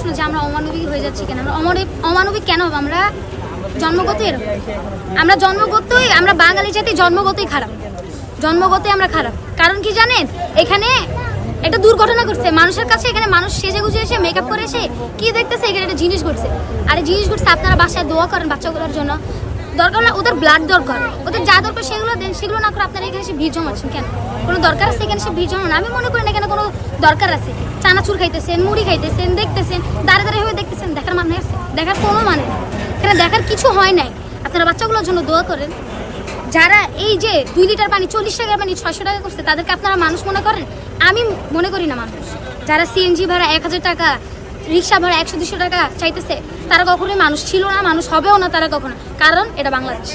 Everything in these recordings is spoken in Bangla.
প্রশ্ন যে আমরা অমানবিক হয়ে যাচ্ছি কেন? আমরা অমানবিক অমানবিক কেন আমরা জন্মগতের আমরা জন্মগতই, আমরা বাঙালি জাতি জন্মগতই খারাপ। জন্মগতই আমরা খারাপ। কারণ কি জানেন? এখানে একটা দুর্ঘটনা ঘটছে। মানুষের কাছে এখানে মানুষ সেজে গুজে এসে মেকআপ করে এসে, কি দেখতেছে? এখানে একটা জিনিস ঘটছে। আর জিনিস ঘটছে আপনারা বাসায় দোয়া করেন বাচ্চাগুলোর জন্য। দরকার না, ওদের ব্লাড দরকার। ওদের যা দরকার সেগুলো দেন, সেগুলো না করে আপনারা এখানে এসে ভিড় জমাচ্ছেন কেন? কোনো দরকার আছে এখানে সে ভিড় জমানো? আমি মনে করি না কেন কোনো দরকার আছে। চানাচুর খাইতেছেন, মুড়ি খাইতেছেন, দেখতেছেন দাঁড়িয়ে দাঁড়িয়ে হয়ে দেখতেছেন, দেখার মানে আছে? দেখার কোনো মানে নেই। এখানে দেখার কিছু হয় নাই। আপনারা বাচ্চাগুলোর জন্য দোয়া করেন। যারা এই যে দুই লিটার পানি, চল্লিশ টাকার পানি ছয়শো টাকা করছে, তাদেরকে আপনারা মানুষ মনে করেন? আমি মনে করি না মানুষ। যারা সিএনজি ভাড়া এক হাজার টাকা রিক্সা ভাড়া একশো দুশো টাকা চাইতেছে, তারা কখনোই মানুষ ছিল না, মানুষ হবেও না তারা কখনো। কারণ এটা বাংলাদেশ।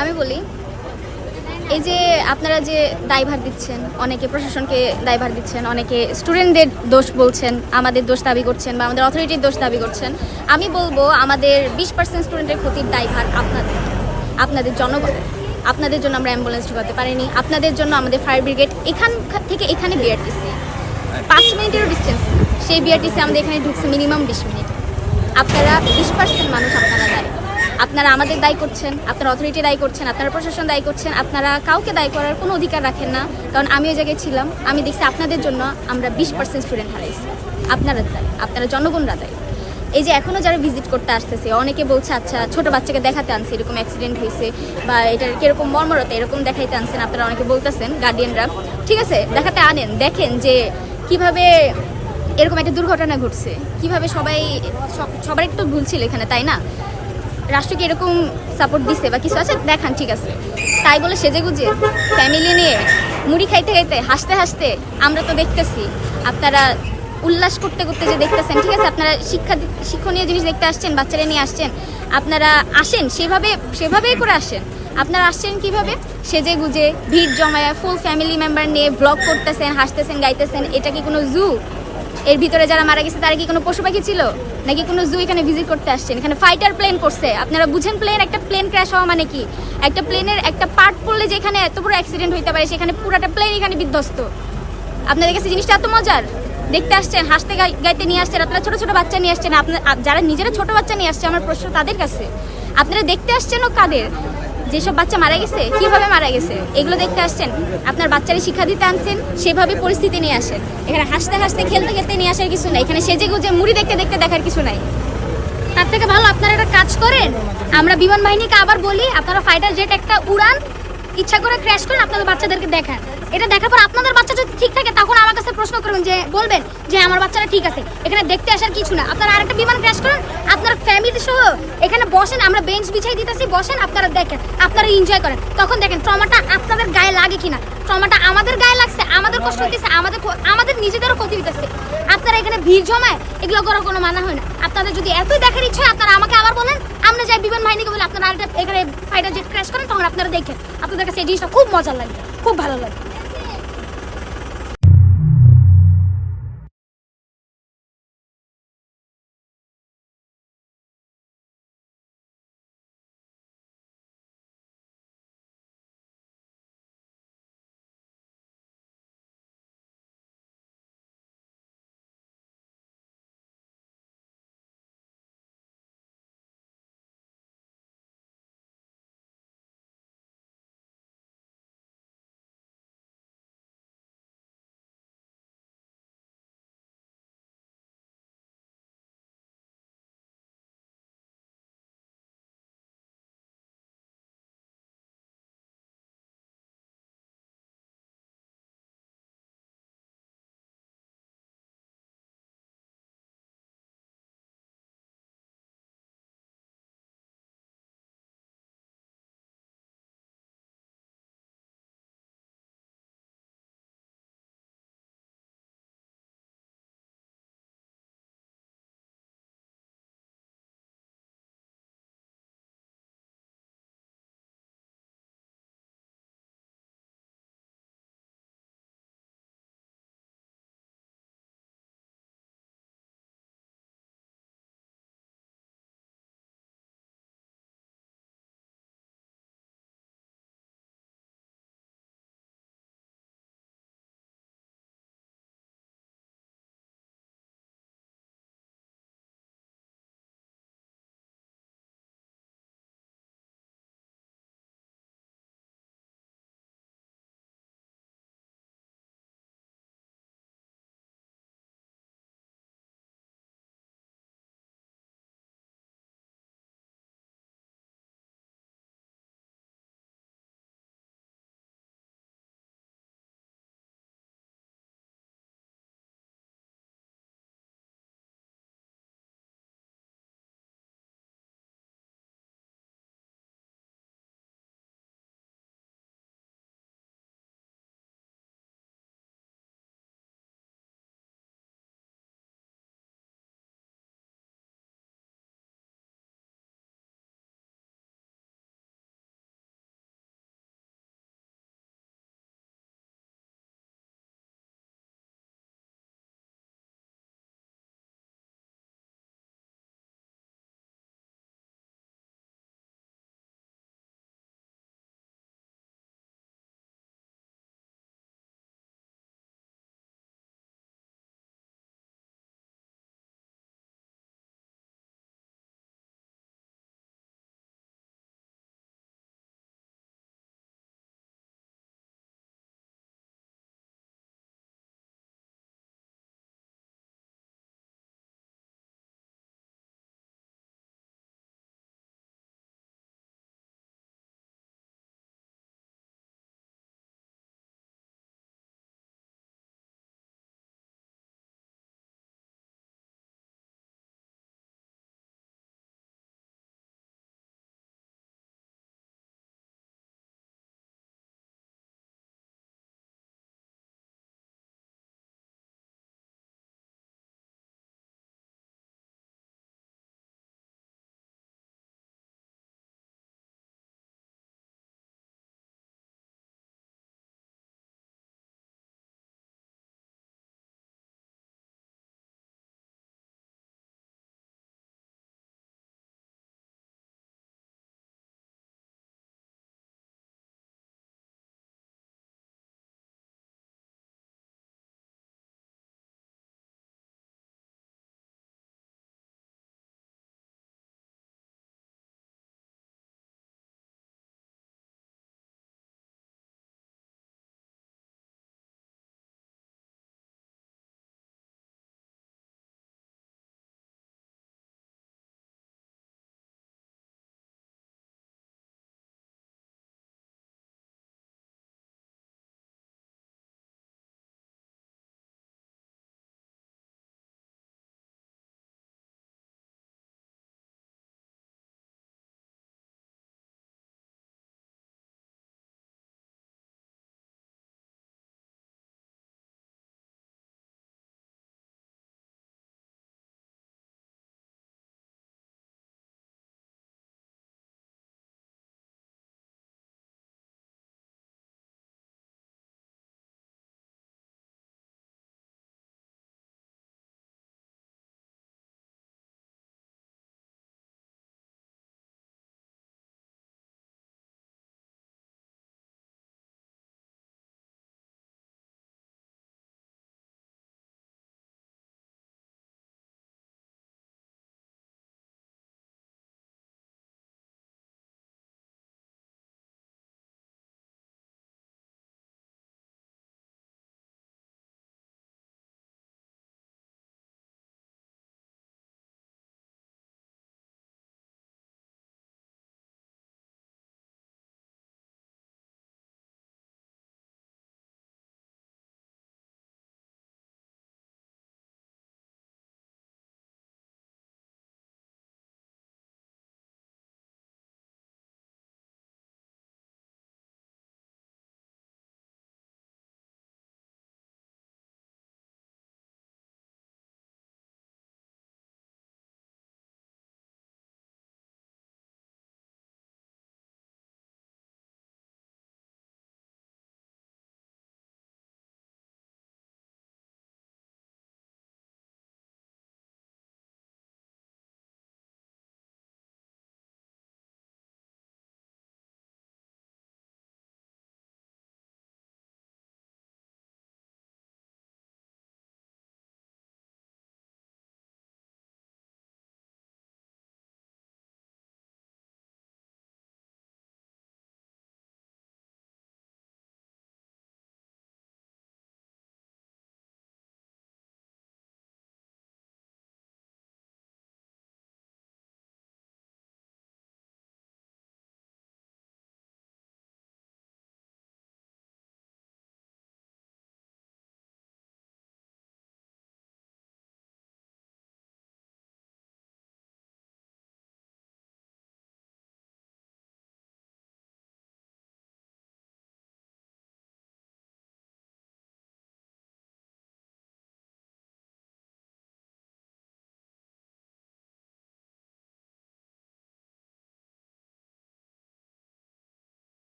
আমি বলি, এই যে আপনারা যে দায়ভার দিচ্ছেন, অনেকে প্রশাসনকে দায়ভার দিচ্ছেন, অনেকে স্টুডেন্টদের দোষ বলছেন, আমাদের দোষ দাবি করছেন বা আমাদের অথরিটির দোষ দাবি করছেন, আমি বলব আমাদের বিশ পার্সেন্ট স্টুডেন্টের ক্ষতির দায়ভার আপনাদের আপনাদের জনগণ আপনাদের জন্য আমরা অ্যাম্বুলেন্স ঢুকাতে পারিনি, আপনাদের জন্য আমাদের ফায়ার ব্রিগেড এখান থেকে এখানে বিআরটিসি। পাঁচ মিনিটেরও ডিস্টেন্স সেই বিআরটিসি আমাদের এখানে ঢুকছে মিনিমাম বিশ মিনিট। আপনারা বিশ পার্সেন্ট মানুষ আপনারা দায়ী। আপনারা আমাদের দায়ী করছেন, আপনারা অথরিটি দায়ী করছেন, আপনারা প্রশাসন দায়ী করছেন, আপনারা কাউকে দায়ী করার কোনো অধিকার রাখেন না। কারণ আমি ওই জায়গায় ছিলাম, আমি দেখছি আপনাদের জন্য আমরা বিশ পার্সেন্ট স্টুডেন্ট হারাইছি। আপনারা দায়ী, আপনারা জনগণরা দায়ী। এই যে এখনও যারা ভিজিট করতে আসতেছে, অনেকে বলছে আচ্ছা ছোট বাচ্চাকে দেখাতে আনছে, এরকম অ্যাক্সিডেন্ট হয়েছে বা এটার কীরকম মর্মরতা, এরকম দেখাইতে আনছেন। আপনারা অনেকে বলতেছেন গার্ডিয়ানরা ঠিক আছে, দেখাতে আনেন, দেখেন যে কীভাবে এরকম একটা দুর্ঘটনা ঘটছে? কীভাবে সবাই, সব- সবার একটু ভুল ছিল এখানে, তাই না? রাষ্ট্রকে এরকম সাপোর্ট দিছে বা কিছু আছে? দেখান, ঠিক আছে। তাই বলে সেজে গুজে ফ্যামিলি নিয়ে মুড়ি খাইতে খাইতে, হাসতে হাসতে আমরা তো দেখতেছি, আপনারা উল্লাস করতে করতে যে দেখতেছেন, ঠিক আছে? আপনারা শিক্ষা শিক্ষণীয় জিনিস দেখতে আসছেন, বাচ্চারা নিয়ে আসছেন, আপনারা আসেন, সেভাবে, সেভাবেই করে আসেন। আপনারা আসছেন কীভাবে? সেজে গুজে, ভিড় জমায় ফুল ফ্যামিলি মেম্বার নিয়ে ব্লগ করতেছেন, হাসতেছেন, গাইতেছেন, এটা কি কোনো জু এর ভিতরে যারা মারা গেছে, তারা কি কোনো পশু পাখি ছিল? নাকি কোনো জু এখানে ভিজিট করতে আসছেন? এখানে ফাইটার প্লেন করছে। আপনারা বুঝেন প্লেন একটা প্লেন ক্র্যাশ হওয়া মানে কি? একটা প্লেনের একটা পার্ট পড়লে যেখানে এত বড় অ্যাক্সিডেন্ট হইতে পারে, সেখানে পুরাটা প্লেন এখানে বিধ্বস্ত। আপনাদের কাছে জিনিসটা এত মজার? দেখতে আসছেন, হাসতে গাই- গাইতে নিয়ে আসছেন, আপনারা ছোট ছোট বাচ্চা নিয়ে আসছেন আপনার যারা নিজেরা ছোট বাচ্চা নিয়ে আসছে, আমার প্রশ্ন তাদের কাছে। আপনারা দেখতে আসছেন ও কাদের? যেসব বাচ্চা মারা গেছে, কীভাবে মারা গেছে, এগুলো দেখতে আসছেন। আপনার বাচ্চারই শিক্ষা দিতে আনছেন, সেভাবে পরিস্থিতি নিয়ে আসেন। এখানে হাসতে হাসতে, খেলতে খেলতে নিয়ে আসার কিছু নাই। এখানে সেজে গুজে, মুড়ি দেখতে দেখতে দেখার কিছু নাই। তার থেকে ভালো, আপনারা একটা কাজ করেন। আমরা বিমান বাহিনীকে আবার বলি, আপনারা ফাইটার জেট একটা উড়ান, ইচ্ছা করে ক্র্যাশ করেন আপনাদের বাচ্চাদেরকে দেখান। এটা দেখার পর আপনাদের বাচ্চা যদি ঠিক থাকে, তখন আমার কাছে প্রশ্ন করবেন যে, বলবেন যে আমার বাচ্চারা ঠিক আছে। এখানে দেখতে আসার কিছু না। আপনারা আরেকটা বিমান ক্র্যাশ করেন। আপনার ফ্যামিলি সহ এখানে বসেন, আমরা বেঞ্চ বিছাই দিতেছি, বসেন, আপনারা দেখেন, আপনারা এনজয় করেন। তখন দেখেন ট্রমাটা আপনাদের গায়ে লাগে কিনা? ট্রমাটা আমাদের গায়ে লাগছে, আমাদের কষ্ট হইতেছে, আমাদের আমাদের নিজেদেরও ক্ষতি হইতেছে। আপনারা এখানে ভিড় জমায় এগুলো করার কোনো মানা হয় না। আপনাদের যদি এতই দেখার ইচ্ছা আপনারা আমাকে আবার বলেন, আমরা যাই বিমান বাহিনীকে বলে আপনারা আরেকটা এখানে ফাইটার জেট ক্র্যাশ করেন, তখন আপনারা দেখেন। আপনাদের কাছে এই জিনিসটা খুব মজা লাগে খুব ভালো লাগে